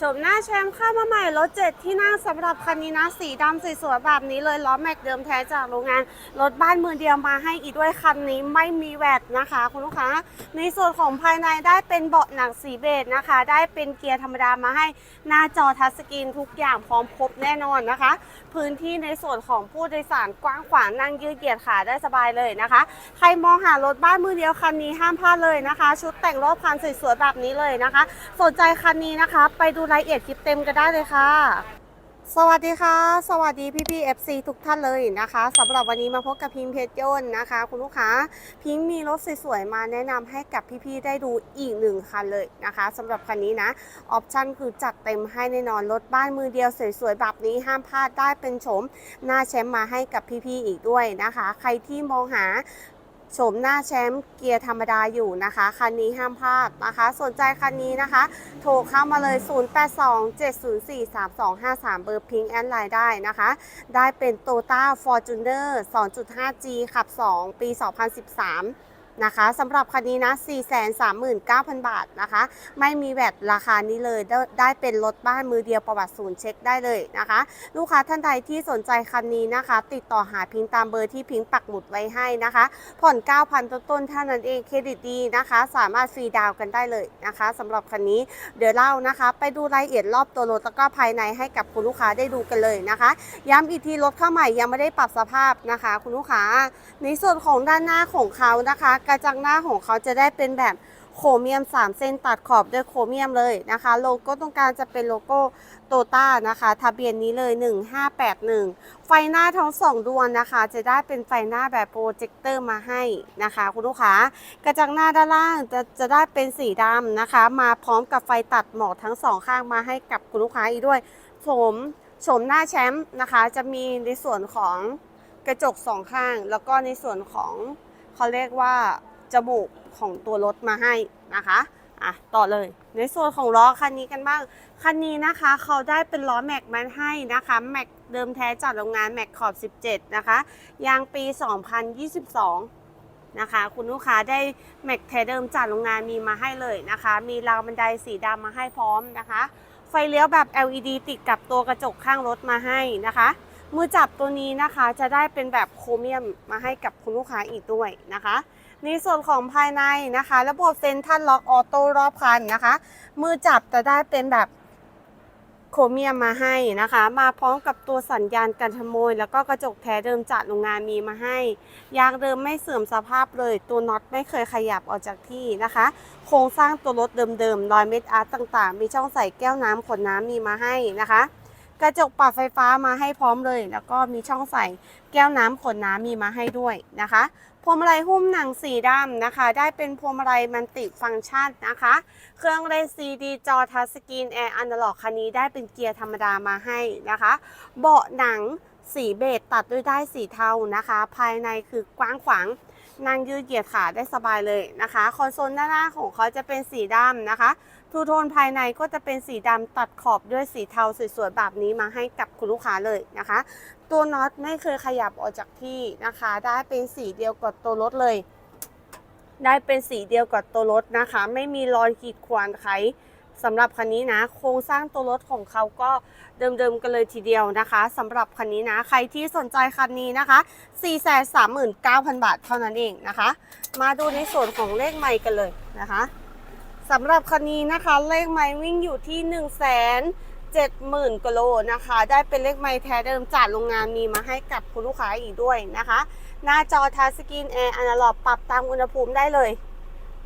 ชมหน้าแชมป์เข้ามาใหม่รถเจ็ดที่นั่งสำหรับคันนี้นะสีดำสวยๆแบบนี้เลยล้อแม็กเดิมแท้จากโรงงานรถบ้านมือเดียวมาให้อีกด้วยคันนี้ไม่มีแวดนะคะ คุณลูกค้า ในส่วนของภายในได้เป็นเบาะหนังสีเบจนะคะ ได้เป็นเกียร์ธรรมดามาให้หน้าจอทัชสกรีนทุกอย่างพร้อมครบแน่นอนนะคะ พื้นที่ในส่วนของผู้โดยสารกว้างขวางนั่งยืดเหยียดขาได้สบายเลยนะคะ ใครมองหารถบ้านมือเดียวคันนี้ห้ามพลาดเลยนะคะ ชุดแต่งรอบคันสวยๆแบบนี้เลยนะคะ สนใจคันนี้นะคะ ไปดูรายละเอียดคลิปเต็มกันได้เลยค่ะ สวัสดีค่ะ สวัสดีพี่พี่ FC ทุกท่านเลยนะคะสำหรับวันนี้มาพบกับพิงเพชรยนนะคะ คุณลูกค้าพิงมีรถสวยๆมาแนะนำให้กับพี่ๆได้ดูอีกหนึ่งคันเลยนะคะสำหรับคันนี้นะออปชั่นคือจัดเต็มให้แน่นอนรถบ้านมือเดียวสวยๆแบบนี้ห้ามพลาดได้เป็นโฉมหน้าแชมป์มาให้กับพี่ๆอีกด้วยนะคะ ใครที่มองหา โฉมหน้าแชมป์เกียร์ธรรมดาอยู่นะคะ คันนี้ห้ามพลาดนะคะ สนใจคันนี้นะคะ โทรเข้ามาเลย 0827043253 เบอร์พิงแอนไลน์ได้นะคะ ได้เป็น t o ต้าฟอร์จูเนอร์ 2.5G ขับ 2 ปี 2013 นะคะสำหรับคันนี้นะ 439,000 บาทนะคะ ไม่มีแวดราคานี้เลยได้เป็นรถบ้านมือเดียวประวัติศูนย์เช็คได้เลยนะคะ ลูกค้าท่านใดที่สนใจคันนี้นะคะ ติดต่อหาพิงตามเบอร์ที่พิงปักหมุดไว้ให้นะคะ ผ่อน 9,000 ต้นๆเท่านั้นเองเครดิตดีนะคะ สามารถฟรีดาวน์กันได้เลยนะคะสำหรับคันนี้เดี๋ยวเล่านะคะ ไปดูรายละเอียดรอบตัวรถแล้วก็ภายในให้กับคุณลูกค้าได้ดูกันเลยนะคะ ย้ำอีกทีรถเข้าใหม่ยังไม่ได้ปรับสภาพนะคะ คุณลูกค้าในส่วนของด้านหน้าของเขานะคะกระจังหน้าของเขาจะได้เป็นแบบโครเมียม 3 เส้นตัดขอบด้วยโครเมียมเลยนะคะ โลโก้ตรงกลางจะเป็นโลโก้โตต้านะคะทะเบียนนี้เลย 1581 ไฟหน้าทั้งสองดวงนะคะ จะได้เป็นไฟหน้าแบบโปรเจคเตอร์มาให้นะคะ คุณลูกค้ากระจังหน้าด้านล่างจะจะได้เป็นสีดำนะคะ มาพร้อมกับไฟตัดหมอกทั้งสองข้างมาให้กับคุณลูกค้าอีกด้วยโฉมโฉมหน้าแชมป์นะคะ จะมีในส่วนของกระจกสองข้าง แล้วก็ในส่วนของ เขาเรียกว่าจมูกของตัวรถมาให้นะคะอะต่อเลยในส่วนของล้อคันนี้กันบ้าง คันนี้นะคะเขาได้เป็นล้อแม็กมันให้นะคะแม็กเดิมแท้จากโรงงานแม็กขอบ 17 นะคะ ยางปี 2022 นะคะ คุณลูกค้าได้แม็กแท้เดิมจากโรงงานมีมาให้เลยนะคะ มีราวบันไดสีดำมาให้พร้อมนะคะ ไฟเลี้ยวแบบ LED ติดกับตัวกระจกข้างรถมาให้นะคะ มือจับตัวนี้นะคะจะได้เป็นแบบโครเมียมมาให้กับคุณลูกค้าอีกด้วยนะคะ ในส่วนของภายในนะคะ ระบบเซ็นทรัลล็อกออโต้รอบคันนะคะ มือจับจะได้เป็นแบบโครเมียมมาให้นะคะ มาพร้อมกับตัวสัญญาณการขโมย แล้วก็กระจกแท้เดิมจากโรงงานมีมาให้ยางเดิมไม่เสื่อมสภาพเลย ตัวน็อตไม่เคยขยับออกจากที่นะคะ โครงสร้างตัวรถเดิมๆรอยเม็ดอาร์ตต่างๆ มีช่องใส่แก้วน้ำขวดน้ำมีมาให้นะคะ กระจกปรับไฟฟ้ามาให้พร้อมเลย แล้วก็มีช่องใส่แก้วน้ำขวดน้ำมีมาให้ด้วยนะคะพวงมาลัยหุ้มหนังสีดำนะคะ ได้เป็นพวงมาลัยมันติฟังก์ชันนะคะ เครื่องเล่นซีดีจอทัชสกรีนแอร์อนาล็อกคันนี้ได้เป็นเกียร์ธรรมดามาให้นะคะ เบาะหนังสีเบจตัดด้วยได้ายสีเทานะคะ ภายในคือกว้างขวาง นั่งยืดเหยียดขาได้สบายเลยนะคะ คอนโซลด้านหน้าของเขาจะเป็นสีดำนะคะ ทูโทนภายในก็จะเป็นสีดำตัดขอบด้วยสีเทาสวยๆแบบนี้มาให้กับคุณลูกค้าเลยนะคะ ตัวน็อตไม่เคยขยับออกจากที่นะคะ ได้เป็นสีเดียวกับตัวรถเลย ได้เป็นสีเดียวกับตัวรถนะคะ ไม่มีรอยขีดข่วนไข สำหรับคันนี้นะ โครงสร้างตัวรถของเขาก็เดิมๆกันเลยทีเดียวนะคะสำหรับคันนี้นะ ใครที่สนใจคันนี้นะคะ 439,000 บาทเท่านั้นเองนะคะ มาดูในส่วนของเลขไมค์กันเลยนะคะสำหรับคันนี้นะคะ เลขไมค์วิ่งอยู่ที่1 7 0 0 0 0กิโลนะคะ ได้เป็นเลขไมค์แท้เดิมจากโรงงานมีมาให้กับคุณลูกค้าอีกด้วยนะคะ หน้าจอทัชสกรีนแอร์อนาล็อกปรับตามอุณหภูมิได้เลย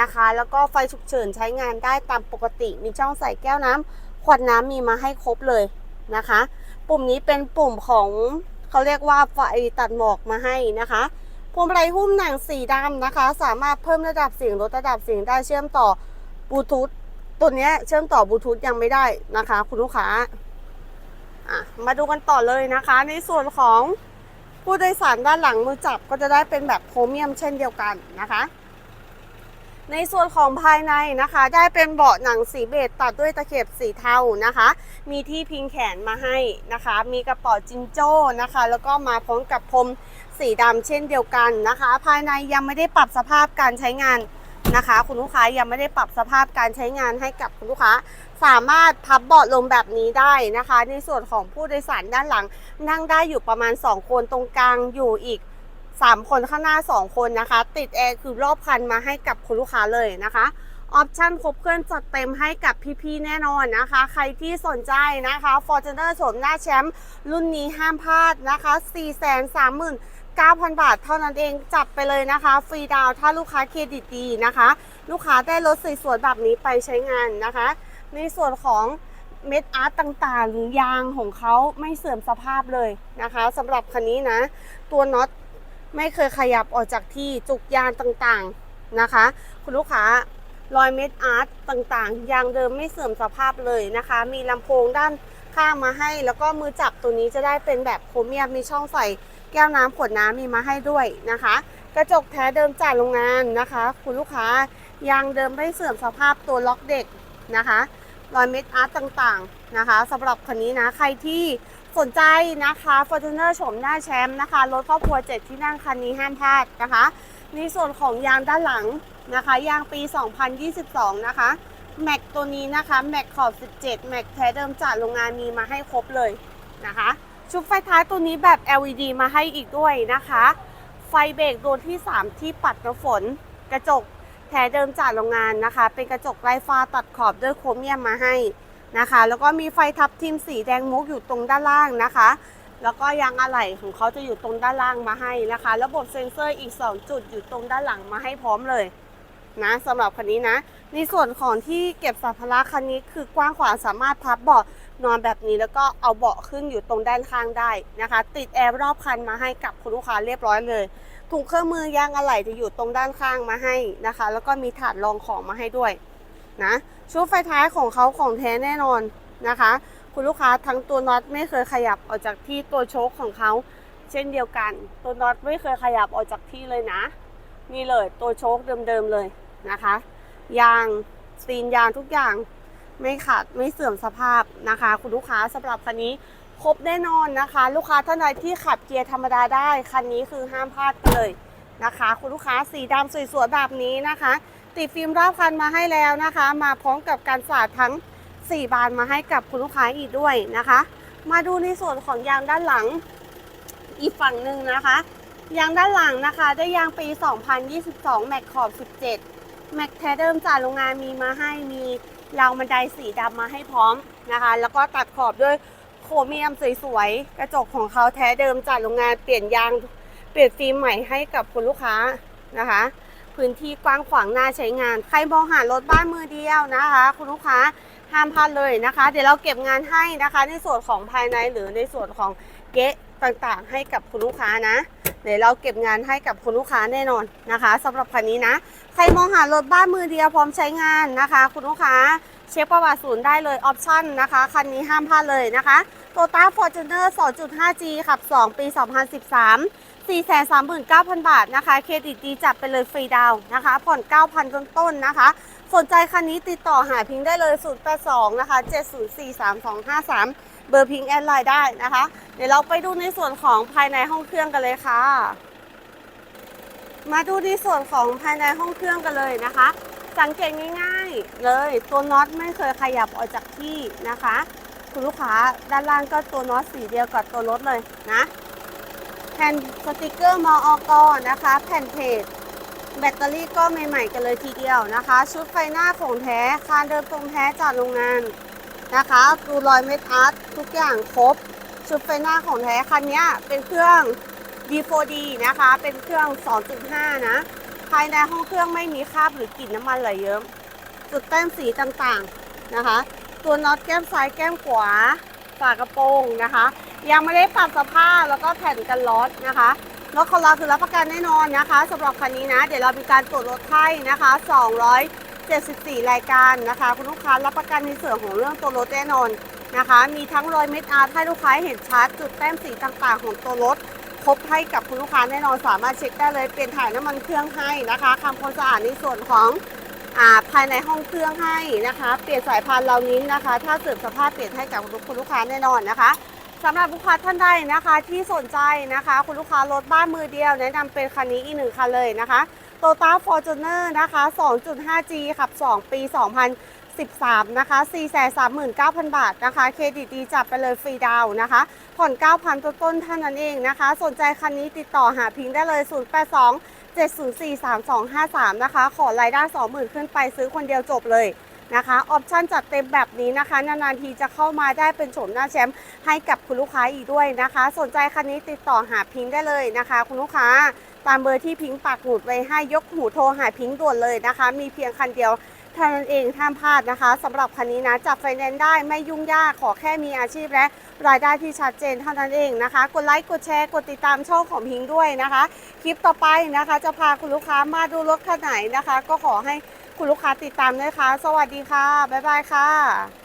นะคะ แล้วก็ไฟฉุกเฉินใช้งานได้ตามปกติ มีช่องใส่แก้วน้ำขวดน้ำมีมาให้ครบเลยนะคะ ปุ่มนี้เป็นปุ่มของเขาเรียกว่าไฟตัดหมอกมาให้นะคะพวงมาลัยหุ้มหนังสีดำนะคะ สามารถเพิ่มระดับเสียงลดระดับเสียงได้เชื่อมต่อบลูทูธตัวนี้เชื่อมต่อบลูทูธยังไม่ได้นะคะ คุณลูกค้ามาดูกันต่อเลยนะคะ ในส่วนของผู้โดยสารด้านหลังมือจับก็จะได้เป็นแบบโครเมียมเช่นเดียวกันนะคะ ในส่วนของภายในนะคะ ได้เป็นเบาะหนังสีเบจตัดด้วยตะเข็บสีเทานะคะ มีที่พิงแขนมาให้นะคะ มีกระเป๋าจิงโจ้นะคะ แล้วก็มาพร้อมกับพรมสีดำเช่นเดียวกันนะคะ ภายในยังไม่ได้ปรับสภาพการใช้งานนะคะ คุณลูกค้ายังไม่ได้ปรับสภาพการใช้งานให้กับคุณลูกค้า สามารถพับเบาะลงแบบนี้ได้นะคะ ในส่วนของผู้โดยสารด้านหลังนั่งได้อยู่ประมาณ 2 คนตรงกลางอยู่อีก 3 คนข้างหน้า 2 คนนะคะ ติดแอร์คือรอบคันมาให้กับคุณลูกค้าเลยนะคะออปชั่นครบเครื่องจัดเต็มให้กับพี่ๆแน่นอนนะคะ ใครที่สนใจนะคะ Fortuner โฉมหน้าแชมป์รุ่นนี้ห้ามพลาดนะคะ 4 3 9 0 0 0 บาทเท่านั้นเองจัดไปเลยนะคะ ฟรีดาวน์ถ้าลูกค้าเครดิตดีนะคะ ลูกค้าได้รถสวยๆแบบนี้ไปใช้งานนะคะ ในส่วนของเม็ดอาร์ตต่างๆ หรือยางของเขาไม่เสื่อมสภาพเลยนะคะสำหรับคันนี้นะ ตัวน็อต ไม่เคยขยับออกจากที่จุกยางต่างๆนะคะ คุณลูกค้ารอยเม็ดอาร์ตต่างๆ ยางเดิมไม่เสื่อมสภาพเลยนะคะ มีลำโพงด้านข้างมาให้ แล้วก็มือจับตัวนี้จะได้เป็นแบบโครเมียมมีช่องใส่แก้วน้ำขวดน้ำมีมาให้ด้วยนะคะ กระจกแท้เดิมจากโรงงานนะคะ คุณลูกค้ายางเดิมไม่เสื่อมสภาพตัวล็อกเด็กนะคะรอยเม็ดอาร์ตต่างๆนะคะสำหรับคันนี้นะใครที่ สนใจนะคะ Fortuner โฉมหน้าแชมป์นะคะ รถครอบครัว 7 ที่นั่งคันนี้ห้ามพลาดนะคะ ในส่วนของยางด้านหลังนะคะ ยางปี 2022 นะคะ แม็กตัวนี้นะคะ แม็กขอบ 17 แม็กแท้เดิมจากโรงงานมีมาให้ครบเลยนะคะ ชุดไฟท้ายตัวนี้แบบ LED มาให้อีกด้วยนะคะ ไฟเบรกดวงที่ 3 ที่ปัดน้ำฝน กระจกแท้เดิมจากโรงงานนะคะ เป็นกระจกไร้ฟ้าตัดขอบด้วยโครเมียมมาให้ นะคะ แล้วก็มีไฟทับทิมสีแดงมุกอยู่ตรงด้านล่างนะคะ แล้วก็ยางอะไหล่ของเขาจะอยู่ตรงด้านล่างมาให้นะคะ ระบบเซ็นเซอร์อีก 2 จุดอยู่ตรงด้านหลังมาให้พร้อมเลยนะสำหรับคันนี้นะ ในส่วนของที่เก็บสัมภาระคันนี้คือกว้างขวางสามารถพับเบาะนอนแบบนี้แล้วก็เอาเบาะขึ้นอยู่ตรงด้านข้างได้นะคะ ติดแอร์รอบคันมาให้กับคุณลูกค้าเรียบร้อยเลยถุงเครื่องมือยางอะไหล่จะอยู่ตรงด้านข้างมาให้นะคะ แล้วก็มีถาดรองของมาให้ด้วยนะ ชุดไฟท้ายของเขาของแท้แน่นอนนะคะ คุณลูกค้าทั้งตัวน็อตไม่เคยขยับออกจากที่ตัวโชคของเขา เช่นเดียวกัน ตัวน็อตไม่เคยขยับออกจากที่เลยนะ นี่เลยตัวโชคเดิมๆเลยนะคะ ยางซีนยางทุกอย่างไม่ขาดไม่เสื่อมสภาพนะคะ คุณลูกค้าสำหรับคันนี้ครบแน่นอนนะคะ ลูกค้าท่านใดที่ขับเกียร์ธรรมดาได้คันนี้คือห้ามพลาดเลยนะคะ คุณลูกค้าสีดำสวยๆแบบนี้นะคะ ติดฟิล์มรอบคันมาให้แล้วนะคะ มาพร้อมกับการสาดทั้ง 4 บานมาให้กับคุณลูกค้าอีกด้วยนะคะ มาดูในส่วนของยางด้านหลังอีกฝั่งหนึ่งนะคะยางด้านหลังนะคะได้ยางปี 2022 แม็กขอบ 17 แม็กแท้เดิมจากโรงงานมีมาให้มีราวบันไดสีดำมาให้พร้อมนะคะ แล้วก็ตัดขอบด้วยโครเมียมสวยๆ กระจกของเขาแท้เดิมจากโรงงานเปลี่ยนยางเปลี่ยนฟิล์มใหม่ให้กับคุณลูกค้านะคะ พื้นที่กว้างขวางน่าใช้งาน ใครมองหารถบ้านมือเดียวนะคะ คุณลูกค้าห้ามพลาดเลยนะคะ เดี๋ยวเราเก็บงานให้นะคะ ในส่วนของภายในหรือในส่วนของเก๊ะต่างๆ ให้กับคุณลูกค้านะเดี๋ยวเราเก็บงานให้กับคุณลูกค้าแน่นอนนะคะสำหรับคันนี้นะ ใครมองหารถบ้านมือเดียวพร้อมใช้งานนะคะ คุณลูกค้าเช็คประวัติศูนย์ได้เลยออปชั่นนะคะคันนี้ห้ามพลาดเลยนะคะโตต้าฟอร์จูเนอร์ 2.5G ขับ 2 ปี 2013 439,000 บาทนะคะ เครดิตดีจัดไปเลยฟรีดาวนะคะ ผ่อน 9,000 ต้นๆนะคะ สนใจคันนี้ติดต่อหาพิงค์ได้เลย 082 นะคะ 7043253 เบอร์พิงค์แอดไลน์ได้นะคะ เดี๋ยวเราไปดูในส่วนของภายในห้องเครื่องกันเลยค่ะ มาดูในส่วนของภายในห้องเครื่องกันเลยนะคะ สังเกตง่ายๆเลยตัวน็อตไม่เคยขยับออกจากที่นะคะ คุณลูกค้าด้านล่างก็ตัวน็อตสีเดียวกับตัวรถเลยนะ แผ่นสติกเกอร์มออกนะคะ แผ่นเพจแบตเตอรี่ก็ใหม่ๆกันเลยทีเดียวนะคะ ชุดไฟหน้าของแท้คานเดิมตรงแท้จากโรงงานนะคะดูรอยเม็ดอาร์ตทุกอย่างครบ ชุดไฟหน้าของแท้คันนี้เป็นเครื่อง D4D นะคะ เป็นเครื่อง 2.5 นะ ภายในห้องเครื่องไม่มีคราบหรือกลิ่นน้ำมันไหลเยิ้มจุดแต้มสีต่างๆนะคะ ตัวน็อตแก้มซ้ายแก้มขวาฝากระโปรงนะคะ ยังไม่ได้ปรับสภาพแล้วก็แผ่นกันล็อนะคะรถของเราคือรับประกันแน่นอนนะคะสำหรับคันนี้นะ เดี๋ยวเรามีการตรวจรถให้นะคะ 274 รายการนะคะ คุณลูกค้ารับประกันในส่วนของเรื่องตัวรถแน่นอนนะคะ มีทั้งรอยเม็ดอาร์ให้ลูกค้าเห็นชัดจุดแต้มสีต่างๆ ของตัวรถครบให้กับคุณลูกค้าแน่นอนสามารถเช็คได้เลยเปลี่ยนถ่ายน้ำมันเครื่องให้นะคะทำความสะอาดในส่วนของภายในห้องเครื่องให้นะคะ เปลี่ยนสายพานเรานี้นะคะ ถ้าเสื่อมสภาพเปลี่ยนให้กับคุณลูกค้าแน่นอนนะคะ สำหรับลูกค้าท่านใดนะคะที่สนใจนะคะ คุณลูกค้ารถบ้านมือเดียว แนะนำเป็นคันนี้อีกหนึ่งคันเลยนะคะโตต้าฟอร์จูเนอร์นะคะ 2.5G ขับ 2 ปี13 นะคะ 439,000 บาทนะคะ เครดิตดีจับไปเลยฟรีดาวนะคะ ผ่อน 9,000 ต้นต้นเท่านั้นเองนะคะ สนใจคันนี้ติดต่อหาพิงค์ได้เลย 082 704 3253 นะคะ ขอรายได้ 20,000 ขึ้นไปซื้อคนเดียวจบเลย นะคะออปชั่นจัดเต็มแบบนี้นะคะ นานๆทีจะเข้ามาได้เป็นโฉมหน้าแชมป์ให้กับคุณลูกค้าอีกด้วยนะคะ สนใจคันนี้ติดต่อหาพิงค์ได้เลยนะคะ คุณลูกค้าตามเบอร์ที่พิงค์ปักหมุดไว้ให้ยกหูโทรหาพิงค์ด่วนเลยนะคะ มีเพียงคันเดียวเท่านั้นเองห้ามพลาดนะคะสำหรับคันนี้นะจับไฟแนนซ์ได้ไม่ยุ่งยากขอแค่มีอาชีพและรายได้ที่ชัดเจนเท่านั้นเองนะคะ กดไลค์กดแชร์กดติดตามช่องของพิงค์ด้วยนะคะ คลิปต่อไปนะคะ จะพาคุณลูกค้ามาดูรถคันไหนนะคะ ก็ขอให้ คุณลูกค้าติดตามด้ค่ะสวัสดีค่ะ บ๊ายบายค่ะ